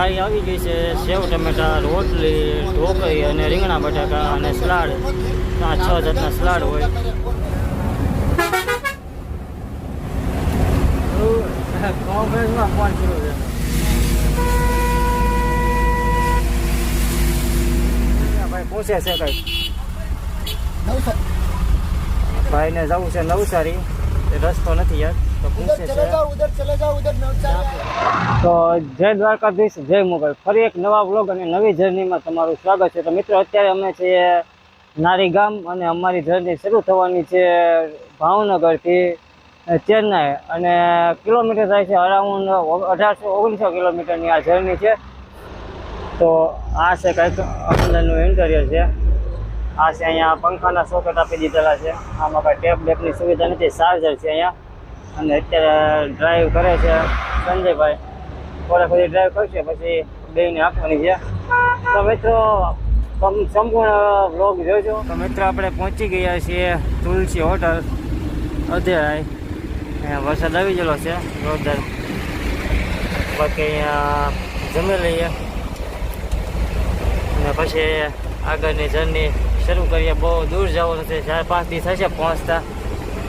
થાળી આવી ગઈ છે સેવ ટમેટા રોટલી ઢોકળી અને રીંગણા બટાકા અને સલાડ આ છ જાતના સલાડ હોય કોંગ્રેસમાં કોણ શરૂ છે ભાઈ પૂછે છે કઈ ભાઈને જવું છે નવસારી એ રસ્તો નથી યાર તો જય દ્વારકાધીશ જય મોગલ. ફરી એક નવા બ્લોગ અને નવી જર્નીમાં તમારું સ્વાગત છે. તો મિત્રો અત્યારે અમે છીએ નારી ગામ અને અમારી જર્ની શરૂ થવાની છે ભાવનગરથી ચેન્નાઈ. અને કિલોમીટર થાય છે અરાઉન્ડ અઢારસો ઓગણીસો કિલોમીટરની આ જર્ની છે. તો આ છે કંઈક અંદરનું ઇન્ટરિયર છે. આ છે અહીંયા પંખાના સોકેટ આપી દીધેલા છે. આમાં કાંઈ ટેપ ડેપની સુવિધા નથી ચાર્જર છે અહીંયા. અને અત્યારે ડ્રાઈવ કરે છે સંજયભાઈ. થોડા સુધી ડ્રાઈવ કરશે, પછી બેને આપવાની છે. તો મિત્રો સંપૂર્ણ વ્લોગ જોજો. તો મિત્રો, આપણે પહોંચી ગયા છીએ તુલસી હોટલ અધ્યાય અહીંયા વરસાદ આવી ગયેલો છે, જોરદાર. બાકી અહીંયા જમી લઈએ. અને પછી આગળની જર્ની શરૂ કરીએ. બહુ દૂર જવાનું છે, ચાર પાંચ દિવસ થશે પહોંચતા.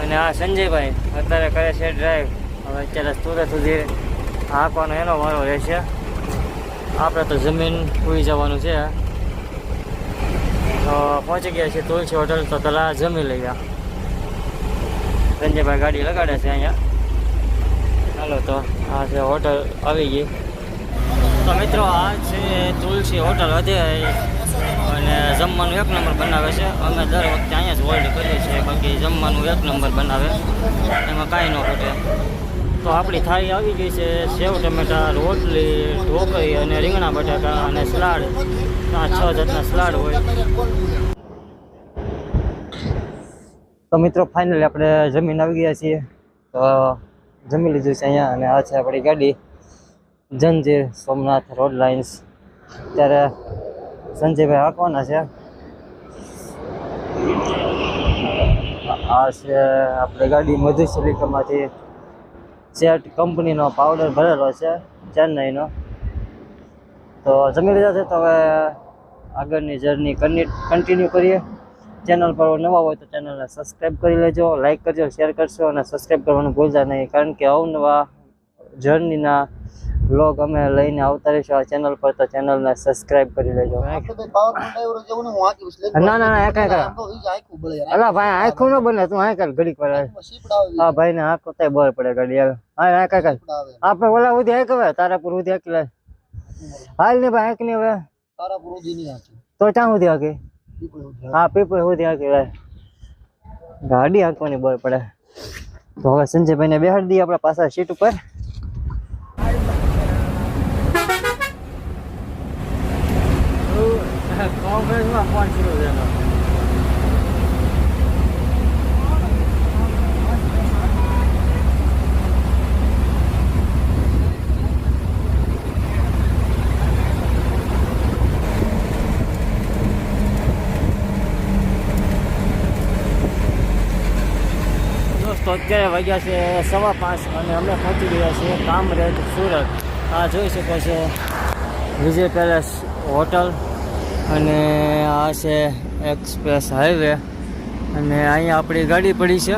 અને આ સંજયભાઈ અત્યારે કરે છે ડ્રાઈવ હવે અત્યારે સુરત સુધી હાંકવાનો એનો વારો રહેશે આપણે તો જમીન પૂરી જવાનું છે. તો પહોંચી ગયા છીએ તુલસી હોટલ તો પહેલાં જમી લઈએ. સંજયભાઈ ગાડી લગાડે છે અહીંયા. ચાલો તો આ છે હોટલ આવી ગઈ. તો મિત્રો, આ છે તુલસી હોટલ અધ્યાય અને જમવાનું એક નંબર બનાવે છે. અમે દર વખતે અહીંયા જ હોલ્ડ કરીએ છીએ, બાકી જમવાનું એક નંબર બનાવે. એમાં કાંઈ ન ઘટે તો આપણી થાળી આવી ગઈ છે, સેવ ટમેટા, રોટલી, ઢોકળી અને રીંગણા બટાકા અને સલાડ. આ છ જાતના સલાડ હોય. તો મિત્રો ફાઇનલી આપણે જમીન આવી ગયા છીએ. તો જમી લીધું છે અહીંયા અને આ છે આપણી ગાડી. Zanjeer Somnath road lines. ત્યારે સંજયભાઈ હાંકવાના છે. આ છે આપણે ગાડી મધુશલિકામાંથી સેટ કંપનીનો પાવડર ભરેલો છે, ચેન્નઈનો. તો જમી લીધા છે, તો હવે આગળની જર્ની કન્ટિન્યુ કરીએ. ચેનલ પર નવા હોય તો ચેનલને સબસ્ક્રાઈબ કરી લેજો લાઇક કરજો શેર કરશો અને સબસ્ક્રાઈબ કરવાનું ભૂલતા નહીં, કારણ કે અવનવા જર્નીના બ્લોગ અમે લઈને આવતા રહીશું આ ચેનલ પર તો ચેનલને સબસ્ક્રાઈબ કરી લેજો. આપણે તો પાવર ડ્રાઈવર જેવું ને હું હાકી વિશ્લેષણ ના ના ના એ કાંઈ આમ તો ઈ જ હાક્યું બળે યાર અલા ભાઈ આખું ન બને તું હા કર ઘડીક વાર શીપડાવે હા ભાઈ ને આખો તાય બર પડે ગાડી હાલ. હા હા કાકા શીપડાવે આપણે ઓલા ઉધી હાક હવે તારાપુર ઉધી હાકી લે. હાલ ને ભાઈ હાક ને હવે. તારા પુરુજી ની હાકી તો ક્યાં ઉધી હાકી? પીપળે ઉઠ્યા હા પીપળ ઉધી હાકી ભાઈ ગાડી હાંકવાની બર પડે. તો હવે સંજયભાઈને બેહાડી દઈએ આપણા પાછા સીટ ઉપર. કોણ શરૂ છે દોસ્તો, અત્યારે વાગ્યા છે સવા પાંચ અને અમે પહોંચી ગયા છીએ કામરેજ સુરત. આ જોઈ શકો છો વિજય પેલેસ હોટલ. અને આ છે એક્સપ્રેસ હાઈવે. અને અહીંયા આપણી ગાડી પડી છે.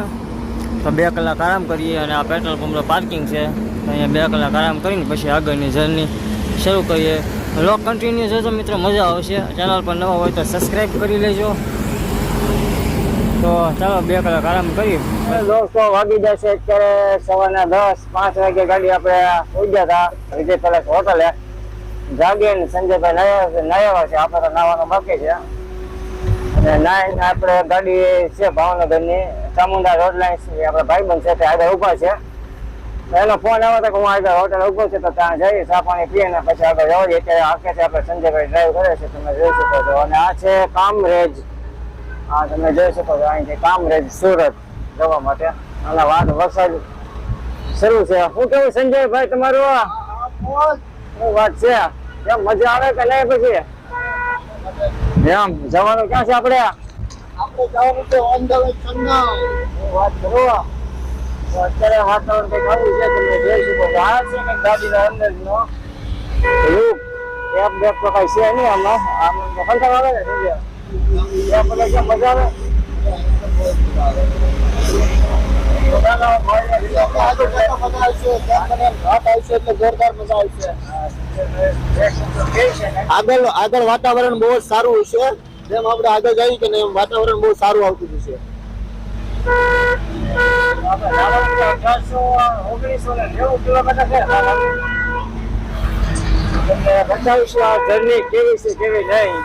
તો બે કલાક આરામ કરીએ અને આ પેટ્રોલ પંપનું પાર્કિંગ છે. તો અહીંયા બે કલાક આરામ કરીને પછી આગળની જર્ની શરૂ કરીએ. લોક કન્ટિન્યુ જોજો મિત્રો, મજા આવશે. ચેનલ પર નવા હોય તો સબસ્ક્રાઈબ કરી લેજો. તો ચાલો બે કલાક આરામ કરી દોસ્તો, વાગી જશે અત્યારે સવારના દસ, પાંચ વાગે ગાડી આપણે ઉડ્યા હતા. વિજય હોટલે. જાગીને સંજયભાઈ નાયા નાયા છે. આપણે તો નાવાનું બાકી છે. અને નાઈ આપણે ગાડી છે ભાવનગરની. ચામુંડા રોડ લાઈન આપણા ભાઈબંધ છે તે આગળ ઊભા છે. એનો ફોન આવ્યો હતો કે હું આગળ હોટેલ ઊભો છે તો ત્યાં જઈ ચા પાણી પીએ ને પછી આગળ જવા દઈએ. અત્યારે આખે છે આપણે સંજયભાઈ ડ્રાઈવ કરે છે. તમે જોઈ શકો છો. અને આ છે કામરેજ. હા તમે જોઈ શકો છો. અહીંથી કામરેજ સુરત જવા માટે. અને વાત વરસાદ શરૂ છે. શું કેવું સંજયભાઈ તમારું? વાત છે? કેમ મજા આવે કે નહીં પછી? એમ જવાનું ક્યાં છે આપણે? આપણે જવાનું છે ઓન ધ વે વાત કરો. અત્યારે વાતાવરણ કંઈક આવું છે? તમે જોઈ શકો આ છે ને ગાડીના કેપ બેપ તો કઈ છે નહીં આમાં. આમ કંટાળો આવે ને મજા આવે? આગળ આગળ વાતાવરણ બહુ જ સારું છે જેમ આપણે આગળ જઈએ કે એમ વાતાવરણ બહુ સારું આવતું છે બતાવીશું આ જર્ની કેવી છે કેવી નહીં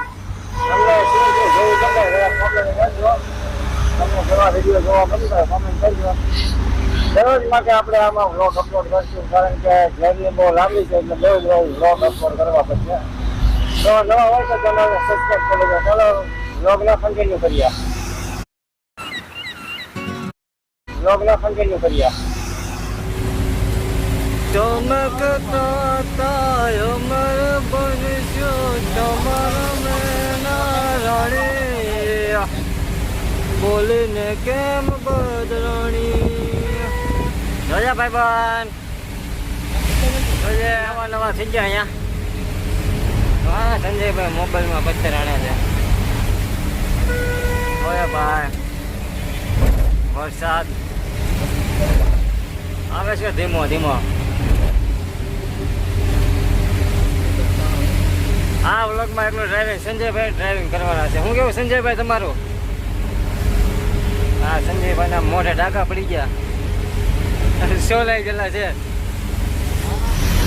તમને શું છે જોવું કરજો દરરોજ માટે આપણે આમાં વ્લોગ અપલોડ કરશું, કારણ કે જર્ની બહુ લાંબી છે એટલે બહુ બહુ વ્લોગ અપલોડ કરવા પડશે. તો નવા હોય તો ચેનલ સબસ્ક્રાઈબ કરી દો ચાલો વ્લોગને કન્ટિન્યુ કરીએ. વ્લોગને કન્ટિન્યુ કરીએ. ચમકતા તાય અમર બનશો તમારા મેના રાણી બોલીને કેમ બદરાણી જોયા ભાઈ બન. નવા નવા થઈ ગયા અહીંયા. હા સંજયભાઈ મોબાઈલમાં પથ્થર આણે છે. જોયા ભાઈ. વરસાદ. આવે છે ધીમો ધીમો. આ વ્લોગમાં એટલું ડ્રાઇવિંગ સંજયભાઈ ડ્રાઇવિંગ કરવાના છે. હું કેવું સંજયભાઈ તમારું? હા સંજયભાઈના મોઢે ડાકા પડી ગયા. સોલાઈ ગયેલા છે?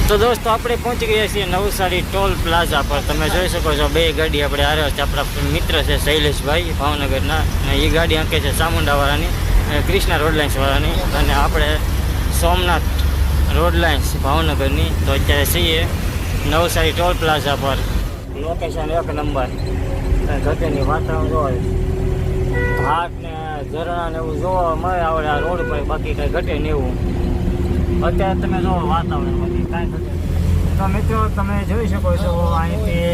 તો દોસ્તો, આપણે પહોંચી ગયા છીએ નવસારી ટોલ પ્લાઝા પર. તમે જોઈ શકો છો, બે ગાડી આપણે હારે છે. આપણા મિત્ર છે શૈલેષભાઈ ભાવનગરના. અને એ ગાડી અંકે છે ચામુંડાવાળાની અને ક્રિષ્ના રોડ લાઇન્સ વાળાની. અને આપણે સોમનાથ રોડ લાઇન્સ ભાવનગરની. તો અત્યારે છીએ નવસારી ટોલ પ્લાઝા પર. લોકેશન એક નંબર. ઘટેની વાતાવરણ હોય. ને ઝરણા ને એવું જોવા મળે, આવડે આ રોડ પર બાકી કઈ ઘટે ને એવું. અત્યારે તમે જો વાતાવરણ બાકી કાંઈ ઘટે તો મિત્રો, તમે જોઈ શકો છો અહીંથી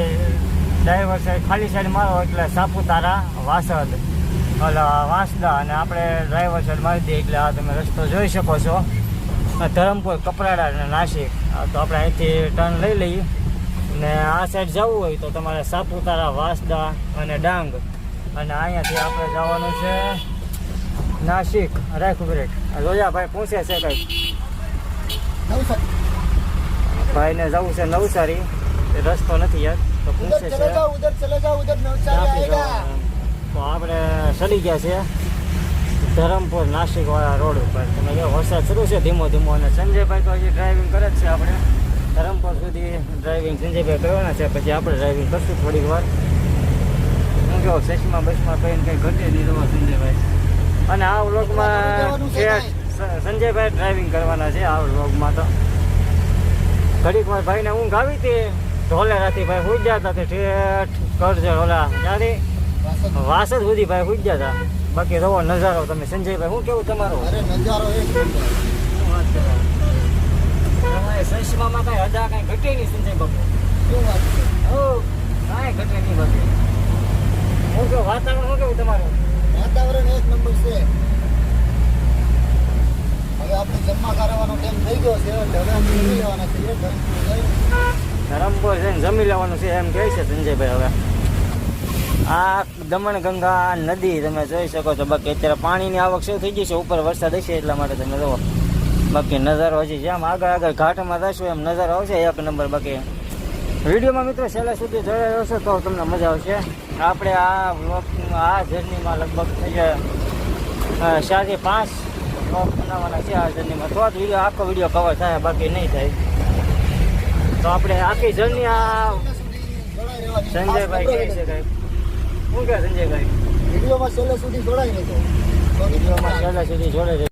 ડ્રાઈવર સાઈડ ખાલી સાઈડ મારો એટલે સાપુતારા, વાસદ ઓલા વાંસદા અને આપણે ડ્રાઈવર સાઈડ મારી દઈએ એટલે આ તમે રસ્તો જોઈ શકો છો. ધરમપુર, કપરાડા અને નાસિક. તો આપણે અહીંથી ટર્ન લઈ લઈએ. ને આ સાઈડ જવું હોય તો તમારે સાપુતારા, વાંસદા અને ડાંગ. અને અહીંયાથી આપણે જવાનું છે નાસિક રાખ બ્રેક રોજાભાઈ પૂછે છે કંઈક ભાઈને જવું છે નવસારી. રસ્તો નથી યાર તો પૂછે છે. તો આપણે ચડી ગયા છે ધરમપુર નાસિક વાળા રોડ ઉપર. તમે જો વરસાદ શરૂ છે ધીમો ધીમો અને સંજયભાઈ તો હજી ડ્રાઇવિંગ કરે છે આપણે. ધરમપુર સુધી ડ્રાઇવિંગ સંજયભાઈ કરવાના છે પછી આપણે ડ્રાઇવિંગ કરશું થોડીક વાર. હું કહો સેશમાં બસમાં કહીને કંઈ ઘટી દીધો સંજયભાઈ. અને આ વ્લોગમાં સંજયભાઈ ડ્રાઇવિંગ કરવાના છે આ વ્લોગમાં તો. ઘડીક વાર ભાઈને ઊંઘ આવી હતી ઢોલેરાથી ભાઈ હુઈ ગયા હતા તે ઠેઠ કરજે ઓલા ત્યાંથી વાસદ સુધી ભાઈ સુઈ ગયા હતા. બાકી રવો નજારો તમે સંજયભાઈ શું કેવું તમારું? અરે નજારો તમારે કાંઈ હદા કાંઈ ઘટે નહીં સંજય બાપુ. શું વાત છે? હો કાંઈ ઘટે નહીં બાકી હું કેવું વાતાવરણ શું કેવું તમારું વાતાવરણ એક નંબર છે હવે એટલે હવે જમી લેવાના છે એમ કહે છે સંજયભાઈ હવે. આ દમણગંગા નદી તમે જોઈ શકો છો, બાકી અત્યારે પાણીની આવક શું થઈ ગઈ છે, ઉપર વરસાદ હશે એટલા માટે તમે જુઓ. બાકી નજારો હજી જેમ આગળ આગળ ઘાટમાં જશો એમ નજારો આવશે, એક નંબર બાકી. વિડીયોમાં મિત્રો છેલ્લે સુધી જોઈ રહેશો તો તમને મજા આવશે. આપણે આ આ જર્નીમાં લગભગ થઈ જાય ચારથી પાંચ બ્લોગ બનાવવાના છે આ જર્નીમાં. તો જ વીડિયો આખો વીડિયો કવર થાય બાકી નહીં થાય. તો આપણે આખી જર્ની આ. સંજયભાઈ કહે છે કઈ શું કહે સંજયભાઈ? વિડીયોમાં છેલ્લે સુધી જોડાઈ નહીં વિડીયોમાં છેલ્લે સુધી જોડે